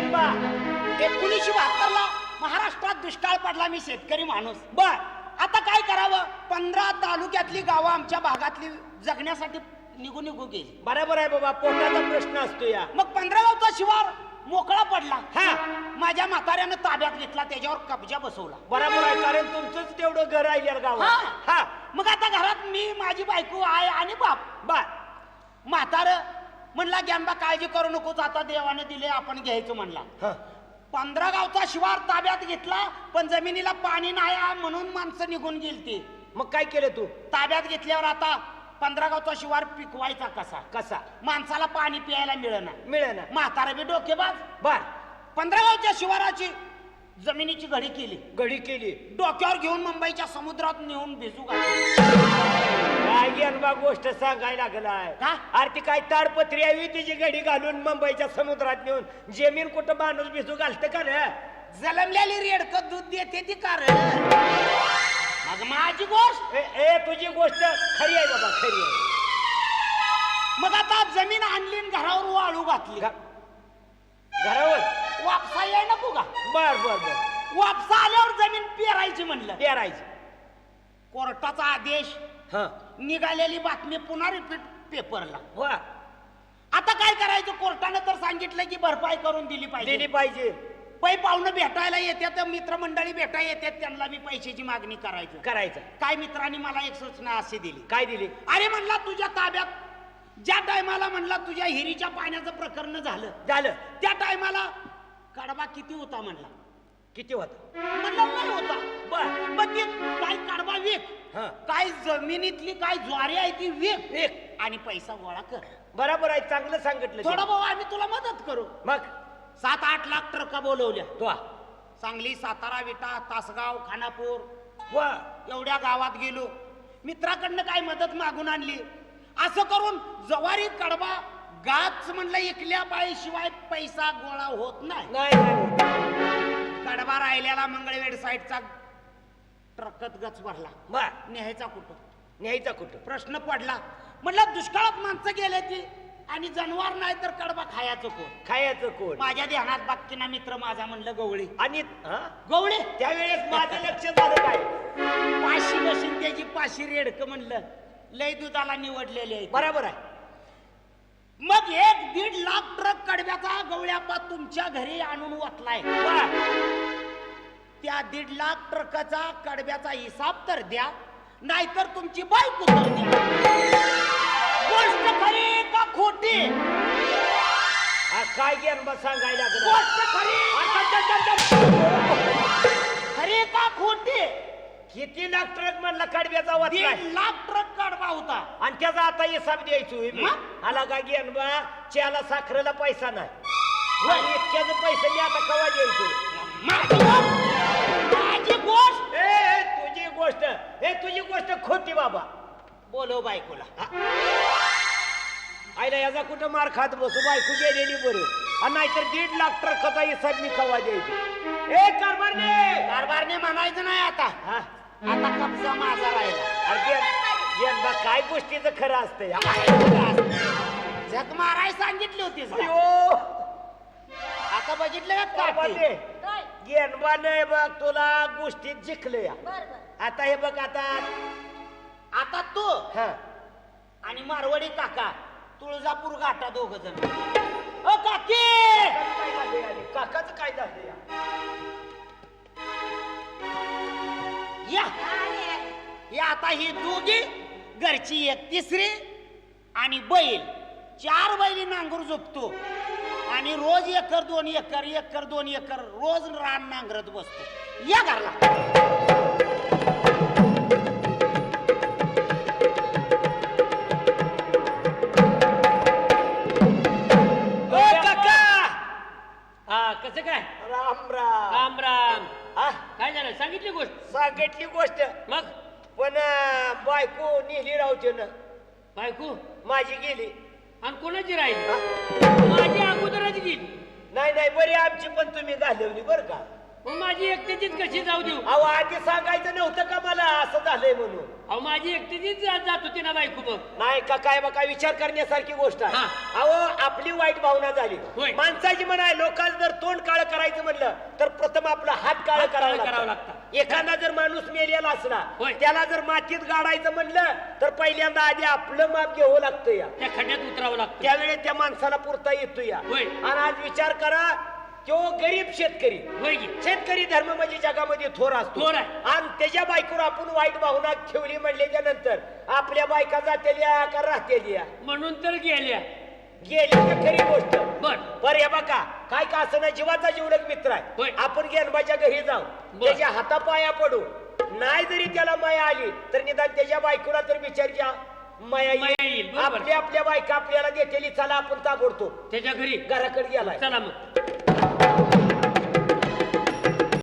गेनबा एकोणीसशे बहात्तरला महाराष्ट्रात दुष्काळ पडला मी शेतकरी माणूस. बर आता काय करावं? पंधरा तालुक्यातली गावं आमच्या भागातली जगण्यासाठी निघून निघू गेली. बरोबर आहे बाबा पोटाचा प्रश्न असतो या. मग पंधरा गावचा शिवार मोकळा पडला. हा. माझ्या म्हाताऱ्यानं ताब्यात घेतला त्याच्यावर कब्जा बसवला. बरोबर आहे कारण तुमचंच तेवढं घर आहे गावात. हा. हा. मग आता घरात मी माझी बायको आहे आणि बाप. बर. म्हातार म्हणला ज्ञानबा काळजी करू नकोच आता देवाने दिले आपण घ्यायचं म्हणला. हा. पंधरा गावचा शिवार ताब्यात घेतला पण जमिनीला पाणी नाही आहे म्हणून माणसं निघून गेली ती मग काय केलं तू? ताब्यात घेतल्यावर आता पंधरा गावचा शिवार पिकवायचा कसा? कसा? माणसाला पाणी प्यायला मिळेना. मिळे ना म्हातारा बी डोकेबाज बर. पंधरा गावच्या शिवाराची जमिनीची घडी केली. घडी केली. डोक्यावर घेऊन मुंबईच्या समुद्रात नेऊन भिजू घातली. गेनबा गोष्ट सांगायला लागलाय. का? अरे ती काय ताडपत्री यावी तिची घडी घालून मुंबईच्या समुद्रात नेऊन जमीन कुठं माणूस भिजू घालतं का रे? जलमलेली रेडक दूध देते ती कारण मग माझी गोष्ट? ए, ए तुझी गोष्ट खरी आहे बाबा खरी आहे. मग आता जमीन आणली आणि घरावर वाळू घातली. घ- घरावर? वापसा याय नको का? बर बर बर. वापसा आल्यावर जमीन पेरायची म्हणलं. पेरायचं. कोर्टाचा आदेश हा. निघालेली बातमी पुन्हा रिपीट पेपरला वा. आता काय करायचं? कोर्टानं तर सांगितलं की भरपाई करून दिली दिली पाहिजे. पाहिजे पै पाहुणं भेटायला येतात मित्रमंडळी भेटायला येतात त्यांना मी पैशाची मागणी करायचं. करायचं. काय मित्रांनी मला एक सूचना अशी दिली. काय दिली? अरे म्हणला तुझ्या ताब्यात ज्या टायमाला म्हणला तुझ्या हिरीच्या पाण्याचं प्रकरण झालं झालं. त्या टायमाला कडबा किती होता म्हणला? किती होत? म्हणला नाही होता. बर मग ते काय विक? हा. काय जमिनीतली काय ज्वारी आहे ती विक? विक. आणि पैसा गोळा कर. बरोबर आहे चांगलं सांगितलं थोडा ते. भाऊ आम्ही तुला मदत करू. मग? सात आठ लाख ट्रका बोलवल्या. तो आ. सांगली सातारा विटा तासगाव खानापूर. वा. एवढ्या गावात गेलो. मित्राकडनं काय मदत मागून आणली? असं करून जवारी कडबा गाच म्हणलं इकल्या पायी शिवाय पैसा गोळा होत नाही. नाही नाही. कडबा राहिलेला मंगळवेड साईडचा ट्रकत गच भरला. बर न्यायचा कुठं? न्यायचा कुठं? प्रश्न पडला. म्हणलं दुष्काळात माणसं गेले ती आणि जनावर नाही तर कडबा खायचं कोण? खायचं कोण? माझ्या ध्यानात बाकीना मित्र माझा म्हणलं गवळी. आणि हा? गवळे? त्यावेळेस माझं लक्ष झालं काय? पाशी बशीन त्याची पाशी रेडक म्हणलं. लय दुधाला निवडलेले आहे बरोबर आहे. मग एक दीड लाख ट्रक कडब्याचा गवळ्यापा तुमच्या घरी आणून वतलाय बर त्या दीड लाख ट्रकाचा कडब्याचा हिसाब तर द्या नाहीतर तुमची तर द्या गोष्ट खरी का खोटी? हा, काय ज्ञान बा सांगायला लागलं? गोष्ट खरी का किती लाख ट्रक म्हणला कडब्याचा वाचलाय दीड लाख ट्रक कडबा होता. आणि त्याचा आता हिसाब द्यायचो मग? आला का ज्ञान बा च्याला साखरेला पैसा नाही. आणि इतक्याचं पैसे मी आता कवा द्यायचो माझी गोष्ट? माझी गोष्ट? ए ए, तुझी गोष्ट. हे तुझी गोष्ट खोटी बाबा. बोलव बायकोला. आईला याचा कुठं मार खात बसू? बायको गेलेली बरं. आणि नाहीतर दीड लाख ट्रकाचा हिसाब मी कवा द्यायचो? ए कारभारने कारभारने म्हणायचं नाही आता. हा. आता कब्जा माझा राहिला. अरे काय गोष्टीचं खरं असतं? झक माराय सांगितली होतीस का? आता बघितलं का? गेनबा नाही बघ तुला गोष्टीत जिंकलं या बर बर. आता हे बघ आता. आता तू हा. आणि मारवडी काका तुळजापूर गाठा दोघ जण. ओ काकी! ही दोघी घरची एक तिसरी आणि बैल. चार बैली नांगूर झोपतो. आणि रोज एकर दोन एकर एकर दोन एकर रोज रान नांगरत बसतो. या घरला. ओ काका! हा कसं काय? राम राम. राम राम. हा? काय झालं? सांगितली गोष्ट? सांगितली गोष्ट. मग? पण अं, बायको नेली रावते ना बायको? माझी गेली. आणि कोणाची राहिली? माझी अगोदरच गेली. नाही नाही बरी आमची पण तुम्ही घालवली बर का? मग माझी एकट्याचीच कशी जाऊ देऊ? अहो आधी सांगायचं नव्हतं का मला असं झालंय म्हणून? अहो माझी एकट्याचीच जा- जात होती ना बायको बघ. नाही का काय बघा विचार करण्यासारखी गोष्ट आहे. हा. अहो आपली वाईट भावना झाली. माणसाची म्हणा आहे लोकांना जर तोंड काळ करायचं म्हणलं तर प्रथम आपला हात काळ हात काळं करावा करावं लागतं. लागतं. एखादा जर माणूस मेलेला असला होय. त्याला जर मातीत गाडायचं म्हणलं तर पहिल्यांदा आधी आपलं माप घ्यावं लागतं या. त्या खड्ड्यात उतरावं लागतं. त्यावेळी त्या माणसाला पुरता येतो या. होय. आणि आज विचार करा तो गरीब शेतकरी. होय की. शेतकरी धर्म म्हणजे जगामध्ये थोर असतो. थोर आहे. आणि त्याच्या बायकोवर आपण वाईट भावना ठेवली म्हणल्याच्या नंतर आपल्या बायका जातेल्या का राहतेल्या? म्हणून तर गेल्या. गेली का खरी गोष्ट? बर. बर हे बघा काय का असं ना जीवाचा जीवलग मित्र होय. आहे आपण गेनबाच्या घरी जाऊ बर. त्याच्या हातापाया पडू. नाही जरी त्याला माया आली तर निदान त्याच्या बायकोला तर बिचारच्या माया माया येईल. येईल, बरोबर. आपल्या आपल्या बायका आपल्याला देतेली चला आपण ताबडतो त्याच्या घरी. घराकडे गेलाय. चला मग.